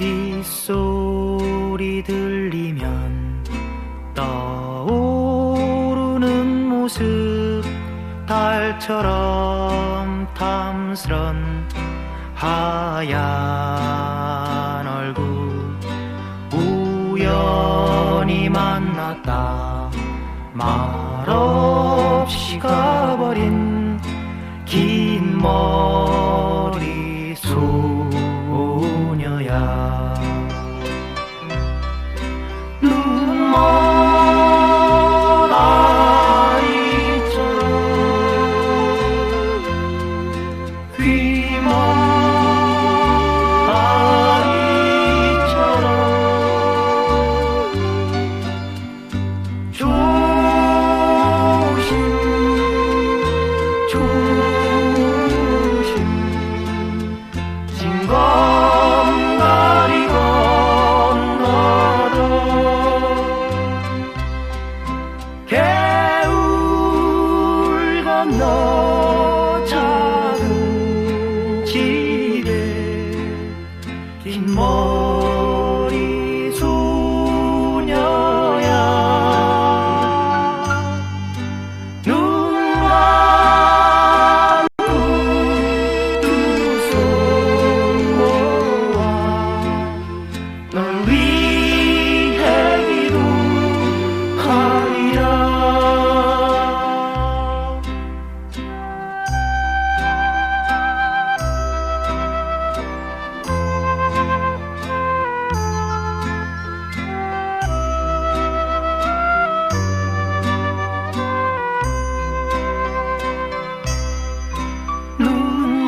빗소리 들리면 떠오르는 모습 달처럼 탐스런 하얀 얼굴 우연히 만났다. 말없이 가버린 긴 머리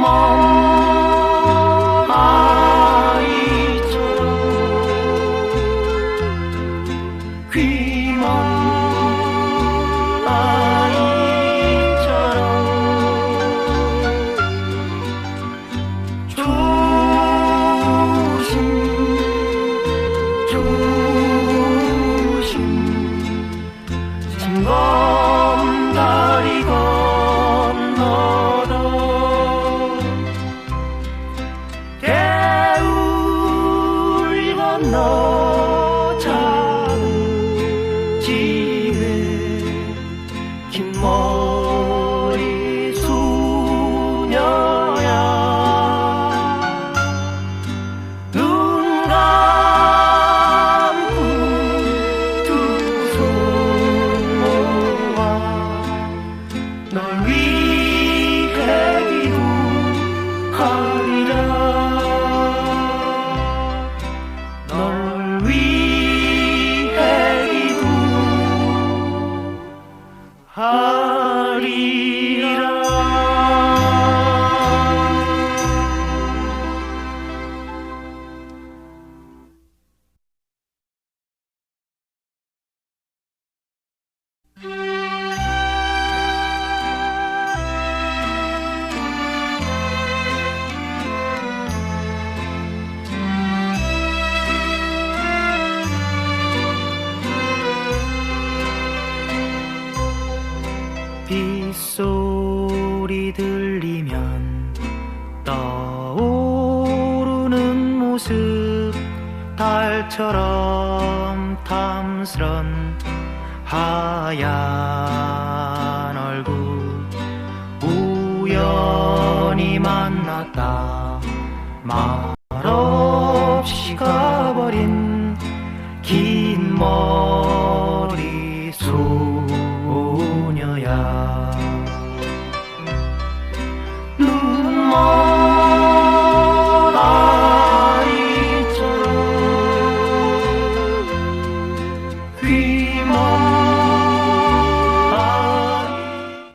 눈 들리면 떠오르는 모습 달처럼 탐스런 하얀 얼굴 우연히 만났다. 말없이 가버린